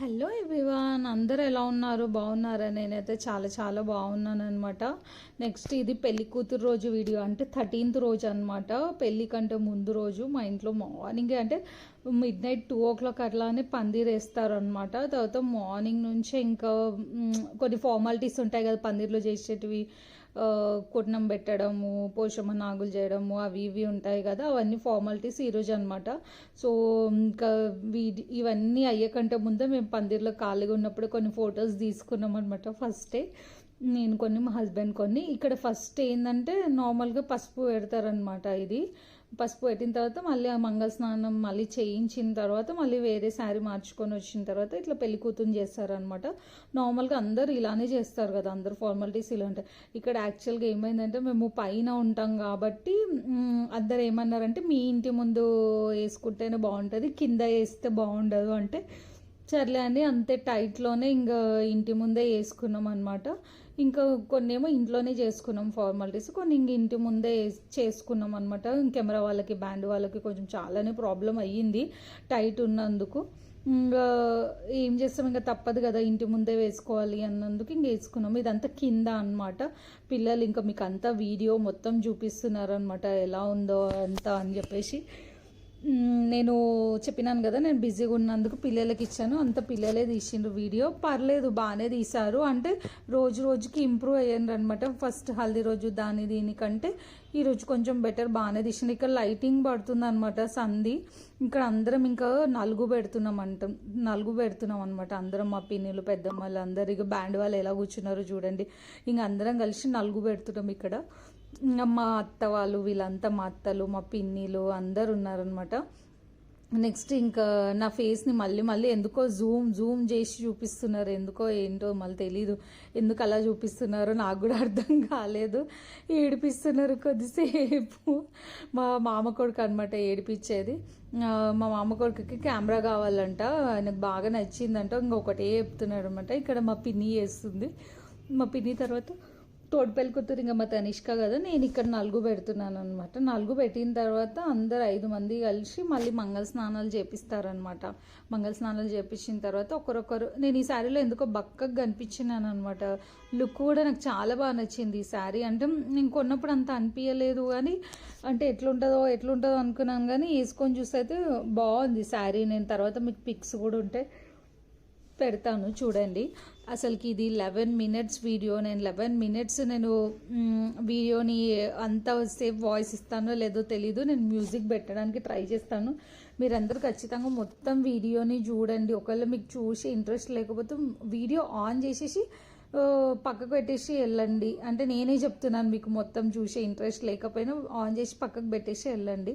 Hello everyone అందరూ ఎలా ఉన్నారు? బాగున్నారా? నేనైతే చాలా చాలా బాగున్నాను అనమాట నెక్స్ట్ ఇది పెళ్ళి కూతురు రోజు వీడియో. అంటే థర్టీన్త్ రోజు అనమాట పెళ్ళి కంటే ముందు రోజు మా ఇంట్లో మార్నింగ్ అంటే midnight two o'clock అట్లానే పందిర్ వేస్తారు అనమాట తర్వాత మార్నింగ్ నుంచే ఇంకా కొన్ని ఫార్మాలిటీస్ ఉంటాయి కదా పందిర్లో చేసేటివి. కుట్నం పెట్టడము పోషమ్మ నాగులు చేయడము అవి ఇవి ఉంటాయి కదా అవన్నీ ఫార్మాలిటీస్ ఈరోజు అనమాట సో ఇంకా వీడి ఇవన్నీ అయ్యేకంటే ముందే మేము పందిర్లో ఖాళీగా ఉన్నప్పుడు కొన్ని ఫొటోస్ తీసుకున్నాం అనమాట ఫస్టే నేను కొన్ని మా హస్బెండ్ కొన్ని. ఇక్కడ ఫస్ట్ ఏంటంటే నార్మల్గా పసుపు పెడతారనమాట ఇది. పసుపు పెట్టిన తర్వాత మళ్ళీ ఆ మంగళ స్నానం మళ్ళీ చేయించిన తర్వాత మళ్ళీ వేరే శారీ మార్చుకొని వచ్చిన తర్వాత ఇట్లా పెళ్ళి కూతురు చేస్తారనమాట నార్మల్గా అందరు ఇలానే చేస్తారు కదా అందరు ఫార్మాలిటీస్ ఇలా ఉంటాయి ఇక్కడ యాక్చువల్గా ఏమైందంటే మేము పైన ఉంటాం కాబట్టి అందరు ఏమన్నారంటే మీ ఇంటి ముందు వేసుకుంటేనే బాగుంటుంది కింద వేస్తే బాగుండదు అంటే సర్లే అని అంతే టైట్లోనే ఇంకా ఇంటి ముందే వేసుకున్నాం అనమాట ఇంకా కొన్ని ఏమో ఇంట్లోనే చేసుకున్నాం ఫార్మాలిటీస్ కొన్ని ఇంక ఇంటి ముందే చేసుకున్నాం అనమాట కెమెరా వాళ్ళకి బ్యాండ్ వాళ్ళకి కొంచెం చాలానే ప్రాబ్లం అయ్యింది టైట్ ఉన్నందుకు. ఇంకా ఏం చేస్తాం? ఇంకా తప్పదు కదా ఇంటి ముందే వేసుకోవాలి అన్నందుకు ఇంక వేసుకున్నాం. ఇదంతా కింద అన్నమాట. పిల్లలు ఇంకా మీకు అంతా వీడియో మొత్తం చూపిస్తున్నారు అనమాట ఎలా ఉందో అంతా అని చెప్పేసి. నేను చెప్పినాను కదా నేను బిజీగా ఉన్నందుకు పిల్లలకి ఇచ్చాను అంత పిల్లలే తీసిండ్రు వీడియో. పర్లేదు బాగానే తీశారు. అంటే రోజు రోజుకి ఇంప్రూవ్ అయ్యారు అనమాట ఫస్ట్ హల్దీ రోజు దాని దీనికంటే ఈరోజు కొంచెం బెటర్ బాగానే తీసిండు ఇక్కడ లైటింగ్ పడుతుంది అనమాట సంధి. ఇక్కడ అందరం ఇంకా నలుగు పెడుతున్నాం అంటాం నలుగు పెడుతున్నాం అనమాట అందరం మా పిన్నులు వాళ్ళు అందరు ఇక బ్యాండ్ వాళ్ళు ఎలా కూర్చున్నారో చూడండి. ఇంక అందరం కలిసి నలుగు పెడుతున్నాం ఇక్కడ. మా అత్త వాళ్ళు వీళ్ళంతా మా అత్తలు మా పిన్నిలు అందరు ఉన్నారనమాట నెక్స్ట్ ఇంకా నా ఫేస్ని మళ్ళీ మళ్ళీ ఎందుకో జూమ్ జూమ్ చేసి చూపిస్తున్నారు. ఎందుకో ఏంటో మళ్ళీ తెలీదు. ఎందుకు అలా చూపిస్తున్నారో నాకు కూడా అర్థం కాలేదు. ఏడిపిస్తున్నారు కొద్దిసేపు. మా మామ కొడుకు అనమాట ఏడిపించేది. మా మామ కొడుకుకి కెమెరా కావాలంట. ఆయనకు బాగా నచ్చిందంట. ఇంకొకటే చెప్తున్నాడు అనమాట ఇక్కడ మా పిన్ని చేస్తుంది. మా పిన్ని తర్వాత తోడుపెల్లి ఇంకా మా తనిష్క కదా నేను ఇక్కడ నలుగు పెడుతున్నాను అనమాట నలుగు పెట్టిన తర్వాత అందరు ఐదు మంది కలిసి మళ్ళీ మంగళ స్నానాలు చేపిస్తారనమాట మంగళ స్నానాలు చేపించిన తర్వాత ఒకరొకరు నేను ఈ శారీలో ఎందుకో బక్కగా కనిపించినాను అనమాట లుక్ కూడా నాకు చాలా బాగా నచ్చింది ఈ శారీ. అంటే నేను కొన్నప్పుడు అంత అనిపించలేదు కానీ అంటే ఎట్లుంటుందో ఎట్లుంటుందో అనుకున్నాను కానీ వేసుకొని చూస్తే అయితే బాగుంది శారీ. నేను తర్వాత మీకు పిక్స్ కూడా ఉంటాయి పెడతాను చూడండి. అసలుకి ఇది లెవెన్ మినిట్స్ వీడియో నేను లెవెన్ మినిట్స్ నేను వీడియోని అంత సేఫ్ వాయిస్ ఇస్తానో లేదో తెలీదు. నేను మ్యూజిక్ పెట్టడానికి ట్రై చేస్తాను. మీరందరూ ఖచ్చితంగా మొత్తం వీడియోని చూడండి. ఒకవేళ మీకు చూసి ఇంట్రెస్ట్ లేకపోతే వీడియో ఆన్ చేసేసి పక్కకు పెట్టేసి వెళ్ళండి. అంటే నేనే చెప్తున్నాను మీకు మొత్తం చూసే ఇంట్రెస్ట్ లేకపోయినా ఆన్ చేసి పక్కకు పెట్టేసి వెళ్ళండి.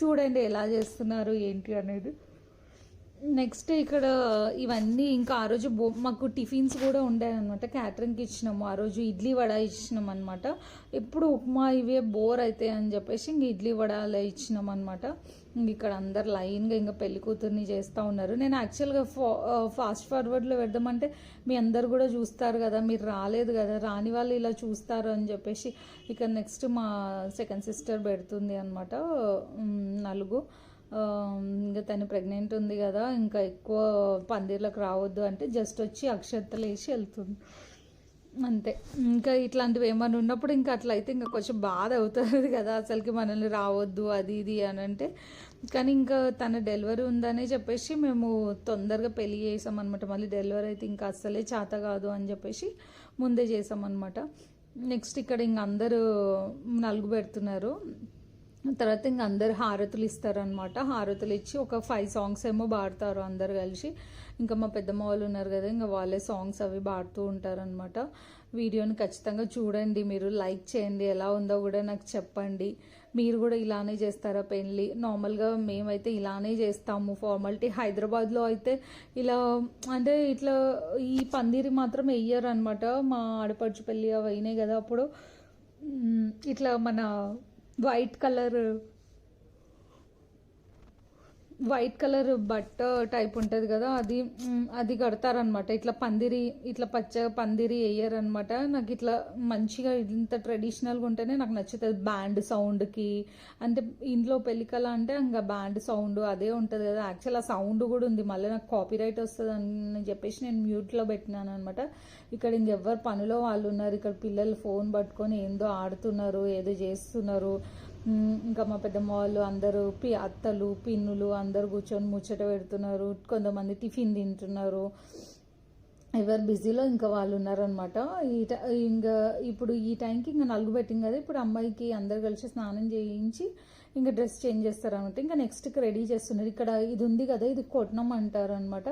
చూడండి ఎలా చేస్తున్నారు ఏంటి అనేది. నెక్స్ట్ ఇక్కడ ఇవన్నీ ఇంకా ఆ రోజు బో మాకు టిఫిన్స్ కూడా ఉండే అనమాట క్యాటరింగ్కి ఇచ్చినాము. ఆ రోజు ఇడ్లీ వడ ఇచ్చినాం అనమాట ఎప్పుడు ఉప్మా ఇవే బోర్ అవుతాయి అని చెప్పేసి ఇంక ఇడ్లీ వడ అలా ఇచ్చినాం అనమాట ఇంక ఇక్కడ అందరు లైన్గా ఇంకా పెళ్ళి కూతుర్ని చేస్తూ ఉన్నారు. నేను యాక్చువల్గా ఫా ఫాస్ట్ ఫార్వర్డ్లో పెడదామంటే మీ అందరు కూడా చూస్తారు కదా మీరు రాలేదు కదా రాని వాళ్ళు ఇలా చూస్తారు అని చెప్పేసి ఇక నెక్స్ట్ మా సెకండ్ సిస్టర్ పెడుతుంది అనమాట నలుగు. ఇంకా తను ప్రెగ్నెంట్ ఉంది కదా ఇంకా ఎక్కువ పందిర్లకు రావద్దు అంటే జస్ట్ వచ్చి అక్షంతలు వేసి వెళ్తుంది. అంతే. ఇంకా ఇట్లాంటివి ఏమైనా ఉన్నప్పుడు ఇంకా అట్లా అయితే ఇంకా కొంచెం బాధ అవుతుంది కదా అసలుకి మనల్ని రావద్దు అది ఇది అని అంటే. కానీ ఇంకా తన డెలివరీ ఉందనే చెప్పేసి మేము తొందరగా పెళ్ళి చేసామన్నమాట. మళ్ళీ డెలివరీ అయితే ఇంకా అస్సలే చేత కాదు అని చెప్పేసి ముందే చేసామన్నమాట. నెక్స్ట్ ఇక్కడ ఇంక అందరూ నలుగు పెడుతున్నారు. తర్వాత ఇంక అందరు హారతులు ఇస్తారనమాట హారతులు ఇచ్చి ఒక ఫైవ్ సాంగ్స్ ఏమో పాడతారు అందరు కలిసి. ఇంకా మా పెద్దమ్మ వాళ్ళు ఉన్నారు కదా ఇంకా వాళ్ళే సాంగ్స్ అవి పాడుతూ ఉంటారనమాట వీడియోని ఖచ్చితంగా చూడండి మీరు లైక్ చేయండి. ఎలా ఉందో కూడా నాకు చెప్పండి. మీరు కూడా ఇలానే చేస్తారా పెళ్ళి? నార్మల్గా మేమైతే ఇలానే చేస్తాము. ఫార్మాలిటీ హైదరాబాద్లో అయితే ఇలా అంటే ఇట్లా ఈ పందిరి మాత్రం వెయ్యరు అనమాట మా ఆడపడుచు పెళ్ళి అవి అయినాయి కదా అప్పుడు. ఇట్లా మన వైట్ కలర్ వైట్ కలర్ బట్ట టైప్ ఉంటుంది కదా అది అది కడతారనమాట ఇట్లా పందిరి ఇట్లా పచ్చ పందిరి వేయరనమాట నాకు ఇట్లా మంచిగా ఇంత ట్రెడిషనల్గా ఉంటేనే నాకు నచ్చుతుంది. బ్యాండ్ సౌండ్కి అంటే ఇంట్లో పెళ్ళికల అంటే ఇంకా బ్యాండ్ సౌండ్ అదే ఉంటుంది కదా. యాక్చువల్ ఆ సౌండ్ కూడా ఉంది. మళ్ళీ నాకు కాపీరైట్ వస్తుంది అని చెప్పేసి నేను మ్యూట్లో పెట్టినాను అనమాట ఇక్కడ ఇంకెవ్వరు పనిలో వాళ్ళు ఉన్నారు. ఇక్కడ పిల్లలు ఫోన్ పట్టుకొని ఏందో ఆడుతున్నారు ఏదో చేస్తున్నారు. ఇంకా మా పెద్దమ్మ వాళ్ళు అందరూ పి అత్తలు పిన్నులు అందరు కూర్చొని ముచ్చట పెడుతున్నారు. కొంతమంది టిఫిన్ తింటున్నారు. ఎవరు బిజీలో ఇంకా వాళ్ళు ఉన్నారనమాట ఈ ఇంకా ఇప్పుడు ఈ టైంకి ఇంకా నలుగు పెట్టింది కదా. ఇప్పుడు అమ్మాయికి అందరు కలిసి స్నానం చేయించి ఇంకా డ్రెస్ చేంజ్ చేస్తారు అనమాట ఇంకా నెక్స్ట్కి రెడీ చేస్తున్నారు. ఇక్కడ ఇది ఉంది కదా ఇది కొట్నం అంటారు అనమాట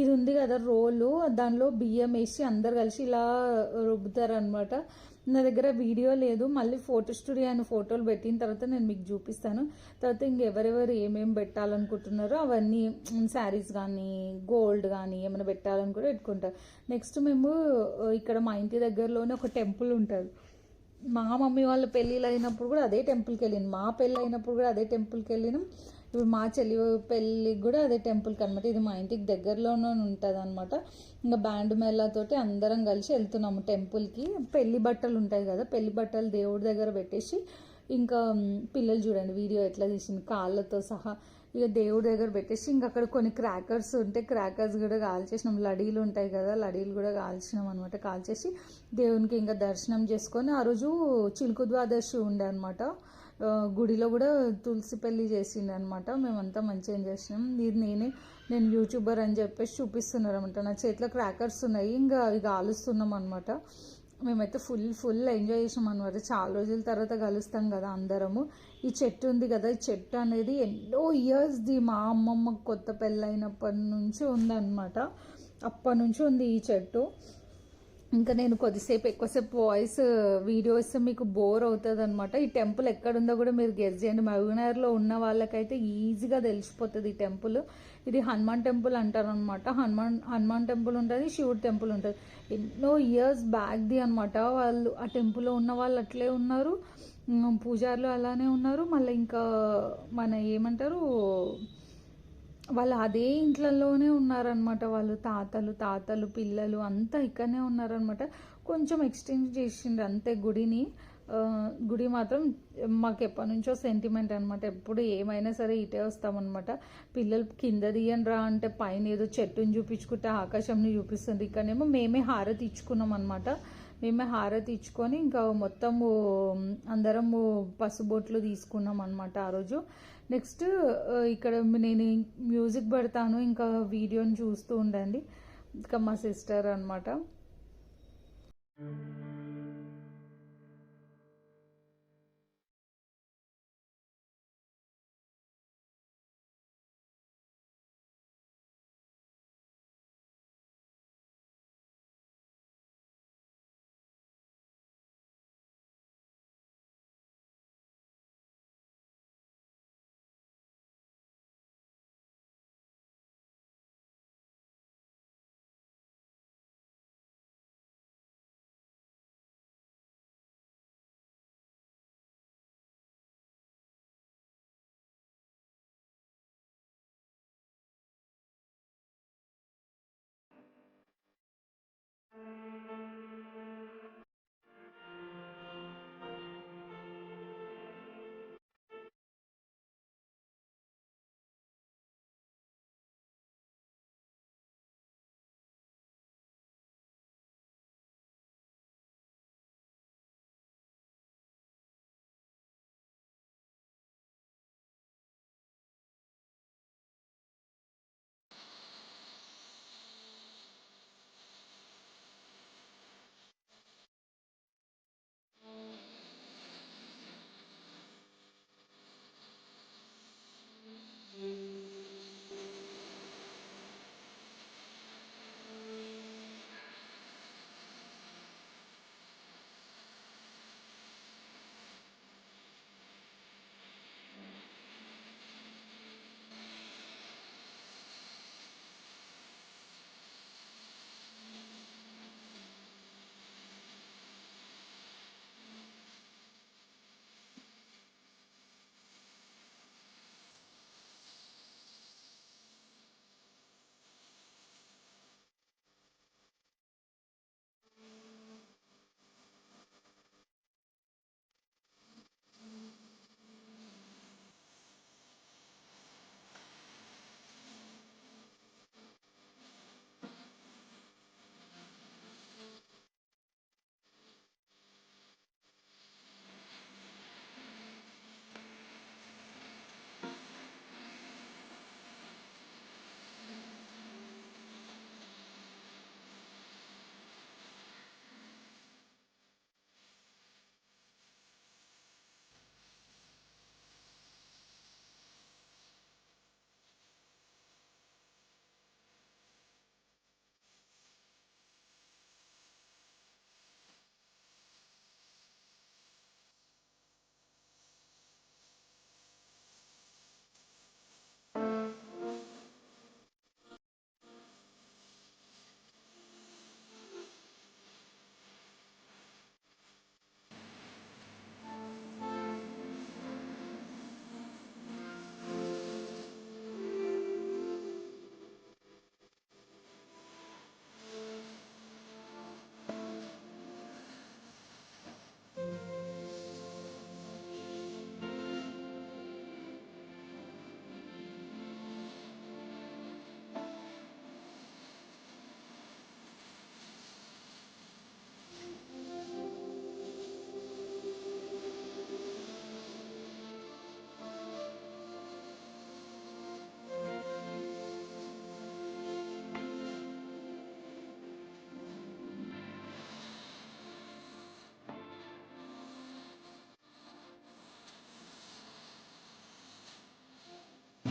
ఇది ఉంది కదా రోలు దానిలో బియ్యం వేసి అందరు కలిసి ఇలా రుబ్బుతారు అనమాట నా దగ్గర వీడియో లేదు మళ్ళీ ఫోటో స్టూడియో అని ఫోటోలు పెట్టిన తర్వాత నేను మీకు చూపిస్తాను. తర్వాత ఇంకెవరెవరు ఏమేమి పెట్టాలనుకుంటున్నారో అవన్నీ శారీస్ కానీ గోల్డ్ కానీ ఏమైనా పెట్టాలని కూడా పెట్టుకుంటారు. నెక్స్ట్ మేము ఇక్కడ మా ఇంటి దగ్గరలోనే ఒక టెంపుల్ ఉంటుంది. మా మమ్మీ వాళ్ళ పెళ్ళిళ్ళు అయినప్పుడు కూడా అదే టెంపుల్కి వెళ్ళిన మా పెళ్ళి అయినప్పుడు కూడా అదే టెంపుల్కి వెళ్ళినాం. ఇప్పుడు మా చెల్లి పెళ్ళికి కూడా అదే టెంపుల్కి అనమాట ఇది మా ఇంటికి దగ్గరలోనే ఉంటుంది అనమాట ఇంకా బ్యాండ్ మేళతోటి అందరం కలిసి వెళ్తున్నాము టెంపుల్కి పెళ్ళి బట్టలు ఉంటాయి కదా పెళ్ళి బట్టలు దేవుడి దగ్గర పెట్టేసి ఇంకా పిల్లలు చూడండి వీడియో ఎట్లా తీసింది కాళ్ళతో సహా ఇక దేవుడి దగ్గర పెట్టేసి ఇంక అక్కడ కొన్ని క్రాకర్స్ ఉంటే క్రాకర్స్ కూడా కాల్చేసినాం. లడీలు ఉంటాయి కదా లడీలు కూడా కాల్చినాం అనమాట కాల్చేసి దేవునికి ఇంకా దర్శనం చేసుకొని ఆ రోజు చిలుకు ద్వాదశి ఉండే అనమాట గుడిలో కూడా తులసి పెళ్ళి చేసిండే అనమాట మేమంతా మంచిగా చేసినాం. ఇది నేనే నేను యూట్యూబర్ అని చెప్పేసి చూపిస్తున్నారు అనమాట నా చేతిలో క్రాకర్స్ ఉన్నాయి ఇంకా అవి ఆలుస్తున్నాం అనమాట మేమైతే ఫుల్ ఫుల్ ఎంజాయ్ చేసాం అనమాట చాలా రోజుల తర్వాత కలుస్తాం కదా అందరము. ఈ చెట్టు ఉంది కదా ఈ చెట్టు అనేది ఎన్నో ఇయర్స్ది మా అమ్మమ్మ కొత్త పెళ్ళైనప్పటి నుంచి ఉందన్నమాట. అప్పటి నుంచి ఉంది ఈ చెట్టు. ఇంకా నేను కొద్దిసేపు ఎక్కువసేపు వాయిస్ వీడియోస్ మీకు బోర్ అవుతుంది అనమాట ఈ టెంపుల్ ఎక్కడుందో కూడా మీరు గెస్ చేయండి. మహబూబ్నగర్లో ఉన్న వాళ్ళకైతే ఈజీగా తెలిసిపోతుంది ఈ టెంపుల్ ఇది హనుమాన్ టెంపుల్ అంటారు అనమాట హనుమాన్ హనుమాన్ టెంపుల్ ఉంటుంది శివుడు టెంపుల్ ఉంటుంది. ఎన్నో ఇయర్స్ బ్యాక్ది అనమాట వాళ్ళు ఆ టెంపుల్లో ఉన్న వాళ్ళు అట్లే ఉన్నారు. పూజారులు అలానే ఉన్నారు. మళ్ళీ ఇంకా మన ఏమంటారు? వాళ్ళు అదే ఇంట్లలోనే ఉన్నారనమాట వాళ్ళు. తాతలు తాతలు పిల్లలు అంతా ఇక్కడనే ఉన్నారనమాట కొంచెం ఎక్స్టెండ్ చేసిండ్రు అంతే గుడిని. గుడి మాత్రం మాకు ఎప్పటి నుంచో సెంటిమెంట్ అనమాట ఎప్పుడు ఏమైనా సరే ఇటే వస్తామన్నమాట. పిల్లలు కింద తీయండి అంటే పైన ఏదో చెట్టుని చూపించుకుంటే ఆకాశంని చూపిస్తుంది. ఇక్కడనేమో మేమే హారతి ఇచ్చుకున్నాం అనమాట మేమే హారతి ఇచ్చుకొని ఇంకా మొత్తము అందరము పసుబొట్లు తీసుకున్నాం అనమాట ఆ రోజు. నెక్స్ట్ ఇక్కడ నేను మ్యూజిక్ పెడతాను ఇంకా వీడియోని చూస్తూ ఉండండి. ఇంకా మా సిస్టర్ అనమాట